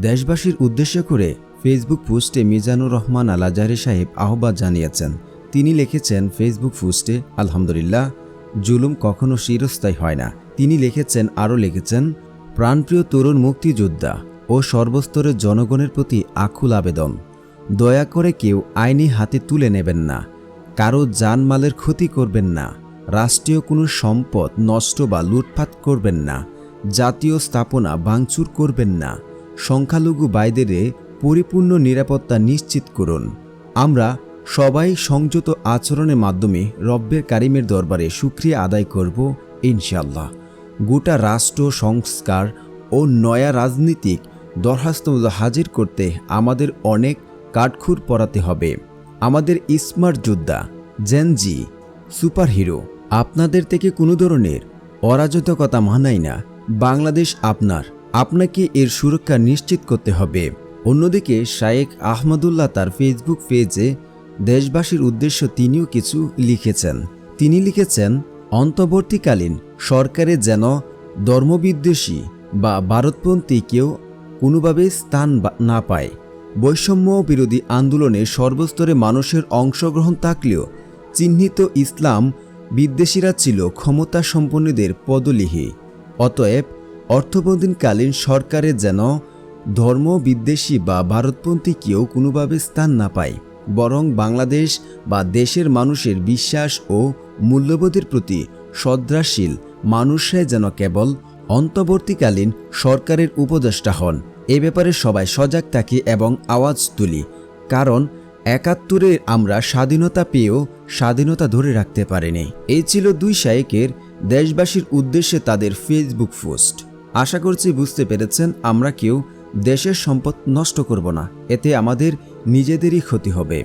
দেশবাসীর উদ্দেশ্য করে ফেসবুক পোস্টে মিজানুর রহমান আল সাহেব আহ্বান জানিয়েছেন। তিনি লিখেছেন ফেসবুক পোস্টে আলহামদুলিল্লাহ, জুলুম কখনো চিরস্থায়ী হয় না। তিনি লিখেছেন, আরও লিখেছেন, প্রাণপ্রিয় তরুণ মুক্তিযোদ্ধা ও সর্বস্তরের জনগণের প্রতি আকুল আবেদন। দয়া করে কেউ আইনি হাতে তুলে নেবেন না। কারও জানমালের ক্ষতি করবেন না। রাষ্ট্রীয় কোনো সম্পদ নষ্ট বা লুটপাট করবেন না। জাতীয় স্থাপনা ভাঙচুর করবেন না। সংখ্যালঘু বাইদেরে পরিপূর্ণ নিরাপত্তা নিশ্চিত করুন। আমরা সবাই সংযত আচরণের মাধ্যমে রব্বের কারিমের দরবারে সুক্রিয়া আদায় করব ইনশাল্লাহ গোটা রাষ্ট্র, সংস্কার ও নয়া রাজনীতিক দরখাস্ত হাজির করতে আমাদের অনেক কাঠখুর পরাতে হবে। আমাদের স্মার্ট যোদ্ধা জেনজি সুপারহিরো, আপনাদের থেকে কোনো ধরনের অরাজকতা মানাই না। বাংলাদেশ আপনার। আপনাকে এর সুরক্ষা নিশ্চিত করতে হবে। অন্যদিকে শায়েক আহমদুল্লাহ তার ফেসবুক পেজে দেশবাসীর উদ্দেশ্য তিনিও কিছু লিখেছেন। তিনি লিখেছেন, অন্তর্বর্তীকালীন সরকারে যেন ধর্মবিদ্বেষী বা ভারতপন্থী কেউ কোনোভাবে স্থান না পায়। বৈষম্য বিরোধী আন্দোলনে সর্বস্তরে মানুষের অংশগ্রহণ থাকলেও চিহ্নিত ইসলাম বিদ্বেষীরা ছিল ক্ষমতা সম্পন্নদের পদলিহি। অতএব অর্থবন্ধনকালীন সরকারে যেন ধর্ম বিদ্বেষী বা ভারতপন্থী কেউ কোনোভাবে স্থান না পায়, বরং বাংলাদেশ বা দেশের মানুষের বিশ্বাস ও মূল্যবোধের প্রতি শ্রদ্ধাশীল মানুষরাই যেন কেবল অন্তর্বর্তীকালীন সরকারের উপদেষ্টা হন। এ ব্যাপারে সবাই সজাগ থাকি এবং আওয়াজ তুলি, কারণ একাত্তরে আমরা স্বাধীনতা পেয়েও স্বাধীনতা ধরে রাখতে পারিনি। এই ছিল দুই শায়েকের দেশবাসীর উদ্দেশ্যে তাদের ফেসবুক পোস্ট। আশা করছি বুঝতে পেরেছেন, আমরা কেউ দেশের সম্পদ নষ্ট করব না, এতে আমাদের নিজেদেরই ক্ষতি হবে।